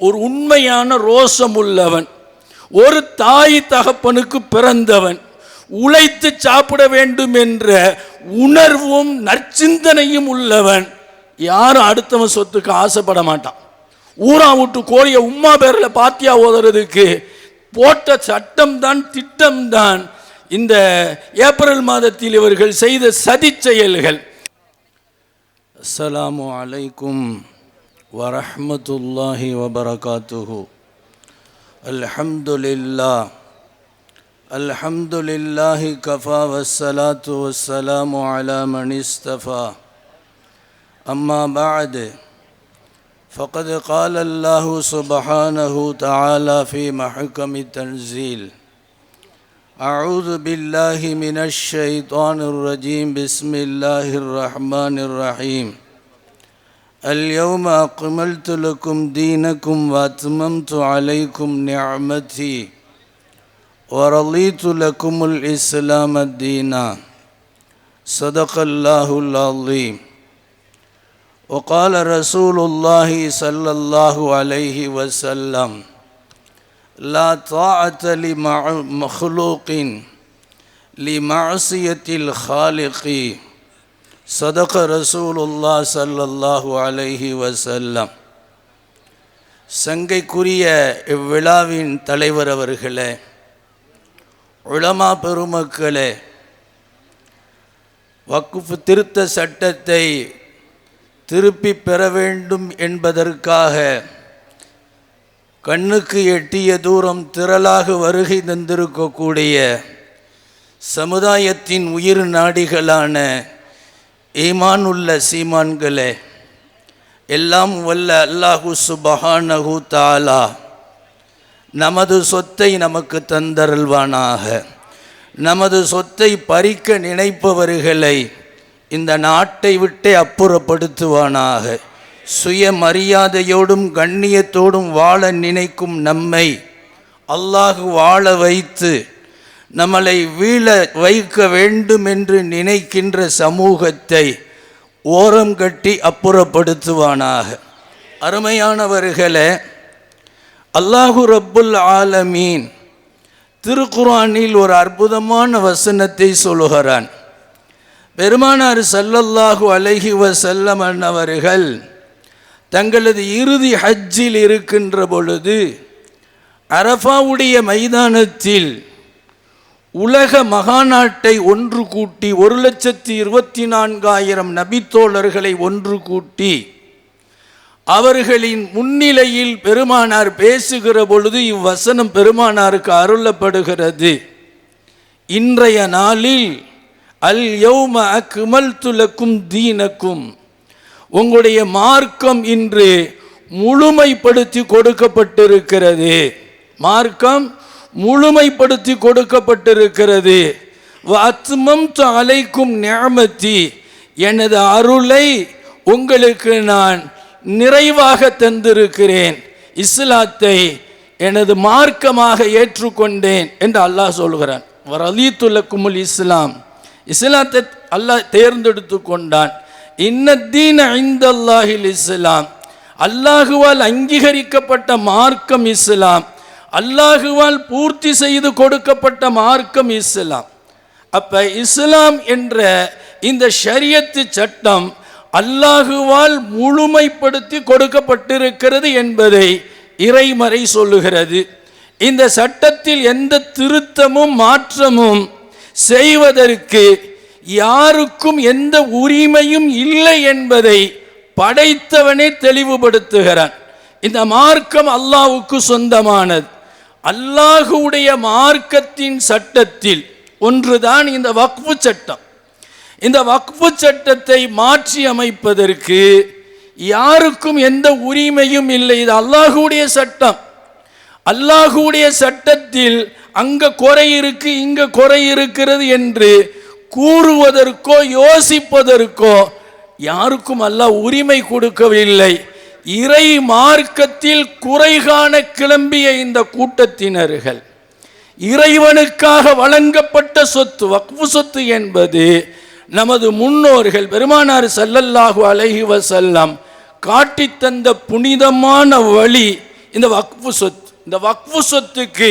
ஒரு உண்மையான ரோசம் உள்ளவன் ஒரு தாய் தகப்பனுக்கு பிறந்தவன் உழைத்து சாப்பிட வேண்டும் என்ற உணர்வும் நற்சிந்தனையும் உள்ளவன். யாரும் அடுத்தவன் சொத்துக்கு ஆசைப்பட மாட்டான். ஊரா விட்டு கோழியை உம்மா பேரில் பாத்தியா ஓதுறதுக்கு போட்ட சட்டம் தான் திட்டம் தான் இந்த ஏப்ரல் மாதத்தில் இவர்கள் செய்த சதி செயல்கள். அஸ்ஸலாமு அலைக்கும். ورحمة الله وبركاته. الحمد لله الحمد لله كفى والصلاة والسلام على من استفى أما بعد فقد قال الله سبحانه تعالى في محكم التنزيل أعوذ بالله من الشيطان الرجيم. بسم الله الرحمن الرحيم. اليوم أكملت لكم دينكم وأتممت عليكم نعمتي ورضيت لكم الإسلام دينا. صدق الله العظيم. وقال رسول الله صلى الله عليه وسلم لا طاعة لمخلوق لمعصية الخالق. صدق رسول الله صلى الله عليه وسلم சங்கைக்குரிய இவ்விழாவின் தலைவர் அவர்களே உளமா பெருமக்களே வக்குஃப் திருத்த சட்டத்தை திருப்பி பெற வேண்டும் என்பதற்காக கண்ணுக்கு எட்டிய தூரம் திரளாக வருகை தந்திருக்கக்கூடிய சமுதாயத்தின் உயிர் நாடிகளான ஈமான் உள்ள சீமான்களே எல்லாம் வல்ல அல்லாஹு சுபஹானஹு தாலா நமது சொத்தை நமக்கு தந்தருள்வானாக. நமது சொத்தை பறிக்க நினைப்பவர்களை இந்த நாட்டை விட்டே அப்புறப்படுத்துவானாக. சுயமரியாதையோடும் கண்ணியத்தோடும் வாழ நினைக்கும் நம்மை அல்லாஹு வாழ வைத்து நம்மளை வீழ வைக்க வேண்டும் என்று நினைக்கின்ற சமூகத்தை ஓரம் கட்டி அப்புறப்படுத்துவானாக. அருமையானவர்களே அல்லாஹு ரப்புல் ஆலமீன் திருக்குரானில் ஒரு அற்புதமான வசனத்தை சொல்லுகிறான். பெருமானார் சல்லல்லாஹு அலஹி வசல்லம் அவர்கள் தங்களது இறுதி ஹஜ்ஜில் இருக்கின்ற பொழுது அரஃபாவுடைய மைதானத்தில் உலக மகாநாட்டை ஒன்று கூட்டி ஒரு லட்சத்தி இருபத்தி நான்காயிரம் நபித்தோழர்களை ஒன்று கூட்டி அவர்களின் முன்னிலையில் பெருமானார் பேசுகிற பொழுது இவ்வசனம் பெருமானாருக்கு அருளப்படுகிறது. இன்றைய நாளில் அல் யௌம அக்மல் துலக்கும் தீனக்கும் உங்களுடைய மார்க்கம் இன்று முழுமைப்படுத்தி கொடுக்கப்பட்டிருக்கிறது. மார்க்கம் முழுமைப்படுத்தி கொடுக்கப்பட்டிருக்கிறது. அத்மம் அலைக்கும் ஞாமத்தி எனது அருளை உங்களுக்கு நான் நிறைவாக தந்திருக்கிறேன். இஸ்லாத்தை எனது மார்க்கமாக ஏற்றுக்கொண்டேன் என்று அல்லாஹ் சொல்கிறான். வரலீத்துலக்குமுல் இஸ்லாம். இஸ்லாத்தை அல்லாஹ் தேர்ந்தெடுத்து கொண்டான். இன்னத்தீன் ஐந்தல்லாஹில் இஸ்லாம். அல்லாஹுவால் அங்கீகரிக்கப்பட்ட மார்க்கம் இஸ்லாம். அல்லாஹுவால் பூர்த்தி செய்து கொடுக்கப்பட்ட மார்க்கம் இஸ்லாம். அப்ப இஸ்லாம் என்ற இந்த ஷரியத்து சட்டம் அல்லாஹுவால் முழுமைப்படுத்தி கொடுக்கப்பட்டிருக்கிறது என்பதை இறைமறை சொல்லுகிறது. இந்த சட்டத்தில் எந்த திருத்தமும் மாற்றமும் செய்வதற்கு யாருக்கும் எந்த உரிமையும் இல்லை என்பதை படைத்தவனே தெளிவுபடுத்துகிறான். இந்த மார்க்கம் அல்லாவுக்கு சொந்தமானது. அல்லாஹுடைய மார்க்கத்தின் சட்டத்தில் ஒன்றுதான் இந்த வக்ஃபு சட்டம். இந்த வக்ஃபு சட்டத்தை மாற்றி அமைப்பதற்கு யாருக்கும் எந்த உரிமையும் இல்லை. இது அல்லாஹுடைய சட்டம். அல்லாஹுடைய சட்டத்தில் அங்க குறை இருக்கு இங்க குறை இருக்கிறது என்று கூறுவதற்கோ யோசிப்பதற்கோ யாருக்கும் அல்லாஹ் உரிமை கொடுக்கவில்லை. இறை மார்க்கத்தில் குறைகாண கிளம்பிய இந்த கூட்டத்தினர்கள் இறைவனுக்காக வழங்கப்பட்ட சொத்து வக்ஃபு சொத்து என்பது நமது முன்னோர்கள் பெருமானார் சல்லல்லாஹு அலைஹி செல்லம் காட்டித் தந்த புனிதமான வழி இந்த வக்ஃபு சொத்து. இந்த வக்ஃபு சொத்துக்கு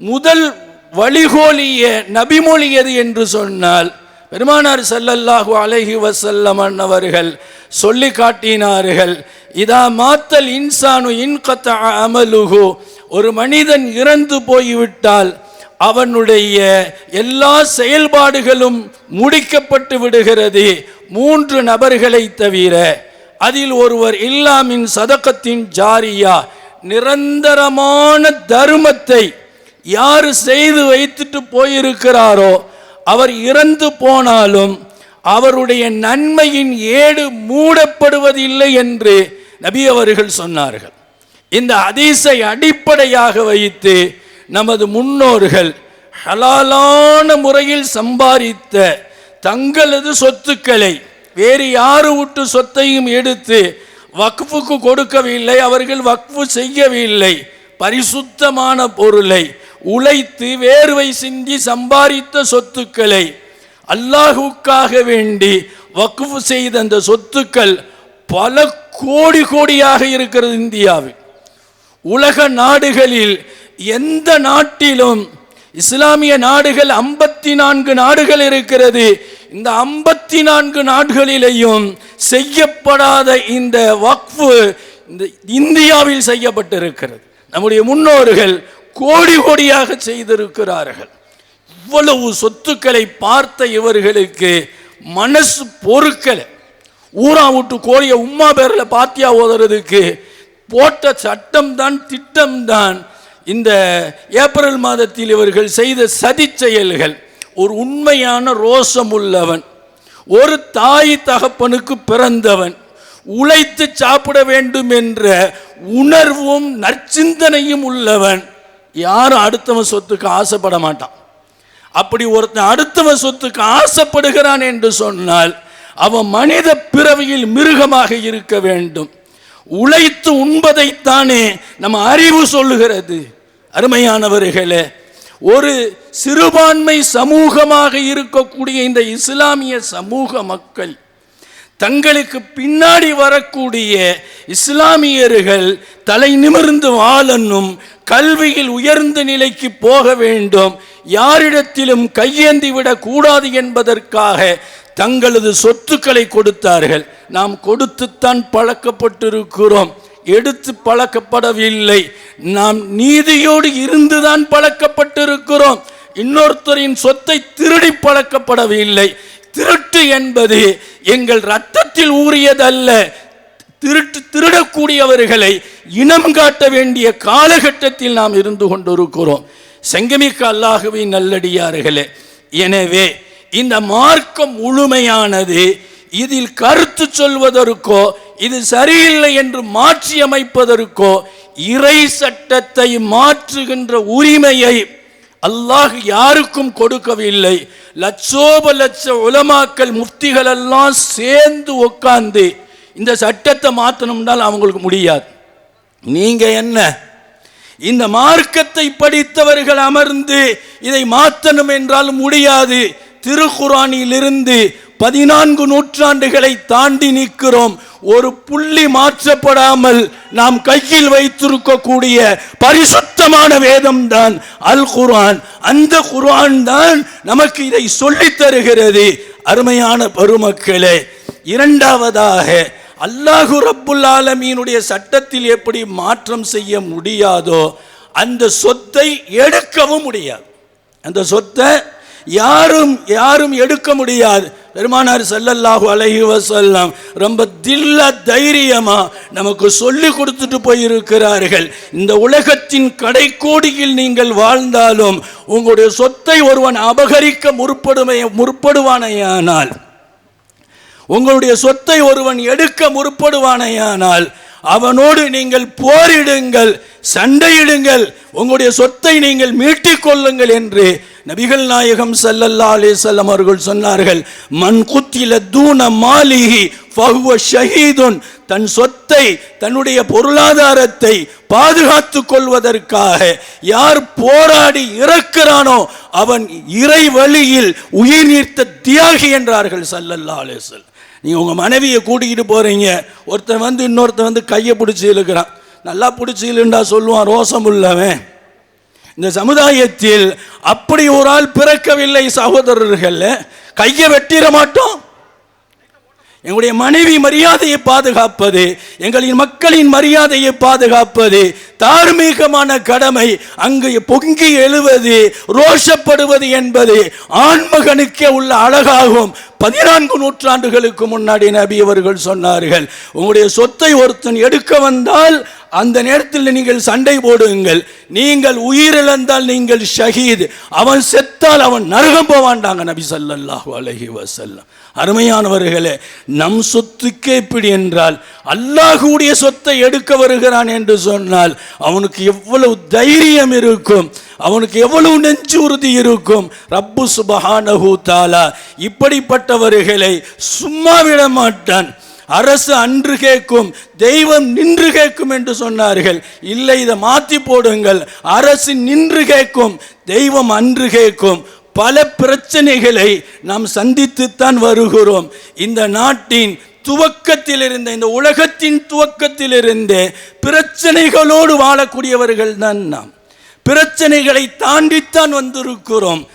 முதல் வழிகோலிய நபிமொழி எது என்று சொன்னால் பெருமானார் செல்லல்லாஹு அலஹி வசல்லம் அவர்கள் சொல்லி காட்டினார்கள் இதா மாத்தல் இன்சானு இன்கத்த அமலுகு ஒரு மனிதன் இறந்து போய்விட்டால் அவனுடைய எல்லா செயல்பாடுகளும் முடிக்கப்பட்டு விடுகிறது மூன்று நபர்களை தவிர. அதில் ஒருவர் இல்லாமின் சதக்கத்தின் ஜாரியா நிரந்தரமான தர்மத்தை யார் செய்து வைத்துட்டு போயிருக்கிறாரோ அவர் இறந்து போனாலும் அவருடைய நன்மையின் ஏடு மூடப்படுவதில்லை என்று நபி அவர்கள் சொன்னார்கள். இந்த அதிசை அடிப்படையாக வைத்து நமது முன்னோர்கள் ஹலாலான முறையில் சம்பாதித்த தங்களது சொத்துக்களை வேறு யாரு விட்டு சொத்தையும் எடுத்து வக்ஃபுக்கு கொடுக்கவில்லை அவர்கள் வக்ஃபு செய்யவில்லை பரிசுத்தமான பொருளை உழைத்து வேர்வை சிந்தி சம்பாதித்த சொத்துக்களை அல்லாஹுக்காக வேண்டி வக்குஃபு செய்த அந்த சொத்துக்கள் பல கோடி கோடியாக இருக்கிறது இந்தியாவில். உலக நாடுகளில் எந்த நாட்டிலும் இஸ்லாமிய நாடுகள் ஐம்பத்தி நான்கு நாடுகள் இருக்கிறது. இந்த ஐம்பத்தி நான்கு நாடுகளிலேயும் செய்யப்படாத இந்த வக்ஃபு இந்த இந்தியாவில் செய்யப்பட்டிருக்கிறது. நம்முடைய முன்னோர்கள் கோடி கோடியாக செய்திருக்கிறார்கள். இவ்வளவு சொத்துக்களை பார்த்த இவர்களுக்கு மனசு பொறுக்கலை. ஊரா விட்டு கோழியை உம்மா பேரில் பாத்தியா ஓதுறதுக்கு போட்ட சட்டம்தான் திட்டம்தான். இந்த ஏப்ரல் மாதத்தில் இவர்கள் செய்த சதி செயல்கள் ஒரு உண்மையான ரோசம் உள்ளவன் ஒரு தாய் தகப்பனுக்கு பிறந்தவன் உழைத்து சாப்பிட வேண்டும் என்ற உணர்வும் நற்சிந்தனையும் உள்ளவன். யாரும் அடுத்தவன் சொத்துக்கு ஆசைப்பட மாட்டான். அப்படி ஒருத்தன் அடுத்தவன் சொத்துக்கு ஆசைப்படுகிறான் என்று சொன்னால் அவன் மனித பிறவியில் மிருகமாக இருக்க வேண்டும். உழைத்து உண்பதைத்தானே நம்ம அறிவு சொல்லுகிறது. அருமையானவர்களே ஒரு சிறுபான்மை சமூகமாக இருக்கக்கூடிய இந்த இஸ்லாமிய சமூக மக்கள் தங்களுக்கு பின்னாடி வரக்கூடிய இஸ்லாமியர்கள் தலை நிமிர்ந்து வாழணும் கல்வியில் உயர்ந்த நிலைக்கு போக வேண்டும் யாரிடத்திலும் கையேந்தி கூடாது என்பதற்காக தங்களது சொத்துக்களை கொடுத்தார்கள். நாம் கொடுத்துத்தான் பழக்கப்பட்டிருக்கிறோம். எடுத்து பழக்கப்படவில்லை. நாம் நீதியோடு இருந்துதான் பழக்கப்பட்டிருக்கிறோம். இன்னொருத்தரின் சொத்தை திருடி பழக்கப்படவில்லை. திருட்டு என்பது எங்கள் ரத்தத்தில் ஊறியதல்ல. திருட்டு திருடக்கூடியவர்களை இனம் காட்ட வேண்டிய காலகட்டத்தில் நாம் இருந்து கொண்டிருக்கிறோம். செங்கமிக்க அல்லாகவே நல்லடியார்களே எனவே இந்த மார்க்கம் முழுமையானது இதில் கருத்து சொல்வதற்கோ இது சரியில்லை என்று மாற்றியமைப்பதற்கோ இறை சட்டத்தை மாற்றுகின்ற உரிமையை அல்லாஹ் யாருக்கும் கொடுக்கவில்லை. லட்சோப லட்ச உலமாக்கள் முஃப்திகள் எல்லாம் சேர்ந்து உட்கார்ந்து இந்த சட்டத்தை மாற்றணும்னால் அவங்களுக்கு முடியாது. நீங்க என்ன? இந்த மார்க்கத்தை படித்தவர்கள் அமர்ந்து இதை மாற்றணும் என்றால் முடியாது. திருக்குறானிலிருந்து பதினான்கு நூற்றாண்டுகளை தாண்டி நிற்கிறோம். ஒரு புள்ளி மாற்றப்படாமல் நாம் கையில் வைத்திருக்கக்கூடிய சுத்தமான வேதம் தான் அல் குர்ஆன். அந்த குரான் தான் நமக்கு இதை சொல்லித் தருகிறது. அருமையான பெருமக்களே இரண்டாவதாக அல்லாஹு ரப்புல் ஆலமீனுடைய சட்டத்தில் எப்படி மாற்றம் செய்ய முடியாதோ அந்த சொத்தை எடுக்கவும் முடியாது. அந்த சொத்தை யாரும் யாரும் எடுக்க முடியாது. பெருமானார் செல்லல்லாஹு அலைஹி வசல்லாம் ரொம்ப தில்ல தைரியமா நமக்கு சொல்லி கொடுத்துட்டு போயிருக்கிறார்கள். இந்த உலகத்தின் கடைக்கோடியில் நீங்கள் வாழ்ந்தாலும் உங்களுடைய சொத்தை ஒருவன் அபகரிக்க முற்படுமை முற்படுவானையானால் உங்களுடைய சொத்தை ஒருவன் எடுக்க முற்படுவானையானால் அவனோடு நீங்கள் போரிடுங்கள் சண்டையிடுங்கள் உங்களுடைய சொத்தை நீங்கள் மீட்டிக் கொள்ளுங்கள் என்று நபிகள் நாயகம் சல்லல்லா அலைஹி அவர்கள் சொன்னார்கள். மண் குத்தில தூன மாளிகி ஃபஹுவ ஷஹீதுன். தன் சொத்தை தன்னுடைய பொருளாதாரத்தை பாதுகாத்து கொள்வதற்காக யார் போராடி இறக்கிறானோ அவன் இறை வழியில் உயிர் நீர்த்த தியாகி என்றார்கள் சல்லல்லா அலைஹி நீங்கள் உங்கள் மனைவியை கூட்டிக்கிட்டு போகிறீங்க ஒருத்தன் வந்து இன்னொருத்தன் வந்து கையை பிடிச்சி இழுக்கிறான். நல்லா பிடிச்சிக்கலண்டா சொல்லுவான் ரோசம் உள்ளவன். இந்த சமுதாயத்தில் அப்படி ஒரு ஆள் பிறக்கவில்லை சகோதரர்கள். கையை வெட்டிட மாட்டோம். எங்களுடைய மனைவி மரியாதையை பாதுகாப்பது எங்களின் மக்களின் மரியாதையை பாதுகாப்பது தார்மீகமான கடமை. அங்கு பொங்கி எழுவது ரோஷப்படுவது என்பது ஆண்மகனுக்கே உள்ள அழகாகும். பதினான்கு நூற்றாண்டுகளுக்கு முன்னாடி நபி அவர்கள் சொன்னார்கள் உங்களுடைய சொத்தை ஒருத்தன் எடுக்க வந்தால் அந்த நேரத்தில் நீங்கள் சண்டை போடுங்கள். நீங்கள் உயிரிழந்தால் நீங்கள் ஷஹீத். அவன் செத்தால் அவன் நரகம் போவான்டாங்க நபி சல்லாஹு அலஹி வசல்லம் அருமையானவர்களே நம் சொத்துக்கே இப்படி என்றால் அல்லாஹுடைய சொத்தை எடுக்க வருகிறான் என்று சொன்னால் அவனுக்கு எவ்வளவு தைரியம் இருக்கும். அவனுக்கு எவ்வளவு நெஞ்சு உறுதி இருக்கும். ரப்பு சுபஹானஹு தாலா இப்படிப்பட்டவர்களை சும்மா விட மாட்டான் அரசு அன்று கேட்கும் தெய்வம் நின்று கேட்கும் என்று சொன்னார்கள். இல்லை இதை மாற்றி போடுங்கள். அரசு நின்று கேட்கும் தெய்வம் அன்று கேட்கும். பல பிரச்சனைகளை நாம் சந்தித்துத்தான் வருகிறோம். இந்த நாட்டின் துவக்கத்திலிருந்து இந்த உலகத்தின் துவக்கத்திலிருந்து பிரச்சனைகளோடு வாழக்கூடியவர்கள் தான் நாம். பிரச்சனைகளை தாண்டித்தான் வந்திருக்கிறோம்.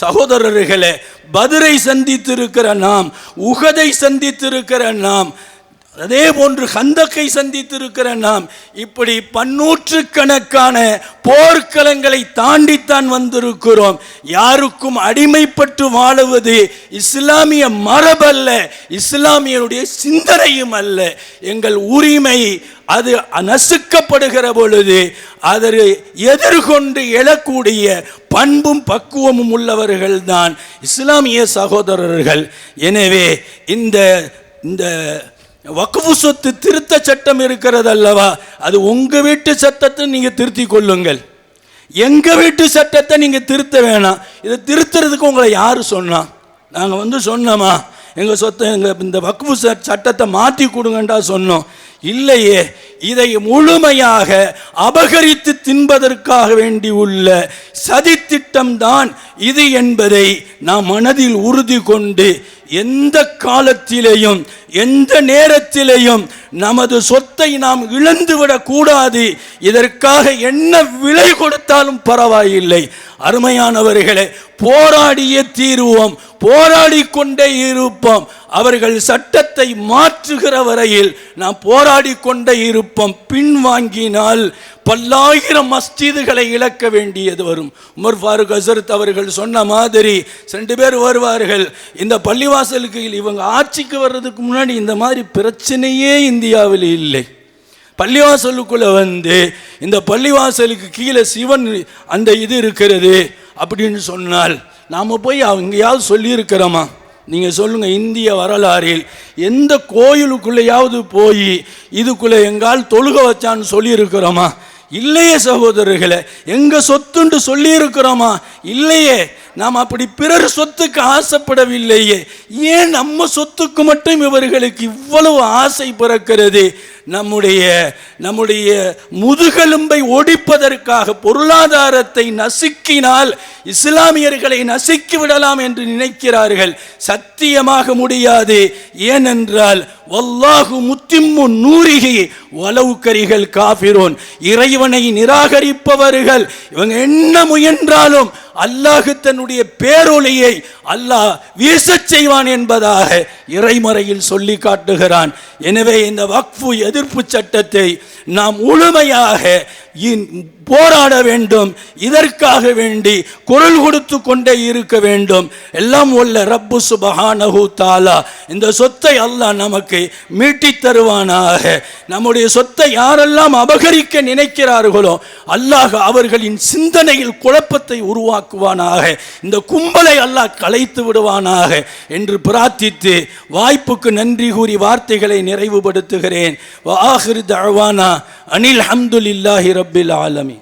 சகோதரர்களே பதுரை சந்தித்திருக்கிற நாம் உகதை சந்தித்திருக்கிற நாம் அதே போன்று கந்தக்கை சந்தித்திருக்கிற நாம். இப்படி பன்னூற்று கணக்கான போர்க்களங்களை தாண்டித்தான் வந்திருக்கிறோம். யாருக்கும் அடிமைப்பட்டு வாழுவது இஸ்லாமிய மரபல்ல இஸ்லாமியனுடைய சிந்தனையும் அல்ல. எங்கள் உரிமை அது நசுக்கப்படுகிற பொழுது அதற்கு எதிர்கொண்டு எழக்கூடிய பண்பும் பக்குவமும் உள்ளவர்கள் தான் இஸ்லாமிய சகோதரர்கள். எனவே இந்த இந்த வக்ஃபு சொத்து திருத்த சட்டம் இருக்கிறது அல்லவா அது உங்க வீட்டு சட்டத்தை நீங்க திருத்தி கொள்ளுங்கள். எங்க வீட்டு சட்டத்தை நீங்க திருத்த வேணாம். இதை திருத்துறதுக்கு உங்களை யாரு சொன்னா? நாங்க வந்து சொன்னோமா? எங்க சொத்தை எங்க இந்த வக்ஃபு ச- சட்டத்தை மாற்றி கொடுங்கண்டா சொன்னோம். இல்லையே இதை முழுமையாக அபகரித்து தின்பதற்காக வேண்டி உள்ள சதித்திட்டம்தான் இது என்பதை நாம் மனதில் உறுதி கொண்டு எந்த காலத்திலேயும் எந்த நேரத்திலேயும் நமது சொத்தை நாம் இழந்துவிடக் கூடாது. இதற்காக என்ன விலை கொடுத்தாலும் பரவாயில்லை. அருமையானவர்களே போராடிய தீருவோம். போராடி கொண்டே இருப்போம். அவர்கள் சட்டத்தை மாற்றுகிற வரையில் நாம் போராடி கொண்டே இருப்போம். பின்வாங்கினால் பல்லாயிரம் மஸ்ஜிதுகளை இழக்க வேண்டியது வரும். உமர் ஃபாரூக் ஹசரத் அவர்கள் சொன்ன மாதிரி ரெண்டு பேர் வருவார்கள். இந்த பள்ளிவாசலுக்கு இவங்க ஆட்சிக்கு வர்றதுக்கு முன்னாடி இந்த மாதிரி பிரச்சனையே இந்தியாவில் இல்லை. பள்ளிவாசலுக்குள்ளே வந்து இந்த பள்ளிவாசலுக்கு கீழே சிவன் அந்த இது இருக்கிறது அப்படின்னு சொன்னால் நாம் போய் எங்கேயாவது சொல்லியிருக்கிறோமா? நீங்கள் சொல்லுங்கள் இந்திய வரலாறில் எந்த கோயிலுக்குள்ளேயாவது போய் இதுக்குள்ளே எங்கால் தொழுக வச்சான்னு சொல்லியிருக்கிறோமா? இல்லையே சகோதரர்களே எங்க சொத்துண்டு சொல்லி இருக்கிறோமா இல்லையே. நாம் அப்படி பிறர் சொத்துக்கு ஆசைப்படவில்லையே. ஏன் நம்ம சொத்துக்கு மட்டும் இவர்களுக்கு இவ்வளவு ஆசை பிறக்கிறது? நம்முடைய நம்முடைய முதுகெலும்பை ஒடிப்பதற்காக பொருளாதாரத்தை நசுக்கினால் இஸ்லாமியர்களை நசுக்கி விடலாம் என்று நினைக்கிறார்கள். சத்தியமாக முடியாது. ஏனென்றால் வல்லாஹு முத்திம்மு நூறிகி வலவுக்கரிகள் காபிரோன் இறைவனை நிராகரிப்பவர்கள் இவங்க என்ன முயன்றாலும் அல்லாஹ் தன்னுடைய பேரொளியை அல்லாஹ் வீசச் செய்வான் என்பதாக இறைமறையில் சொல்லி காட்டுகிறான். எனவே இந்த வக்ஃபு எதிர்ப்பு சட்டத்தை நாம் முழுமையாக இன்- போராட வேண்டும். இதற்காக வேண்டி குரல் கொடுத்து கொண்டே இருக்க வேண்டும். எல்லாம் உள்ள ரப்பு சுபஹானஹு தாலா. இந்த சொத்தை அல்லாஹ் நமக்கு மீட்டித் தருவானாக. நம்முடைய சொத்தை யாரெல்லாம் அபகரிக்க நினைக்கிறார்களோ அல்லாஹ் அவர்களின் சிந்தனையில் குழப்பத்தை உருவாக்குவானாக. இந்த கும்பலை அல்லாஹ் கலைத்து விடுவானாக என்று பிரார்த்தித்து வாய்ப்புக்கு நன்றி கூறி வார்த்தைகளை நிறைவுபடுத்துகிறேன். வாஹிர் ஆஹிரு தஅவானா அனில் ஹம்துலில்லாஹி ரப்பில் ஆலமி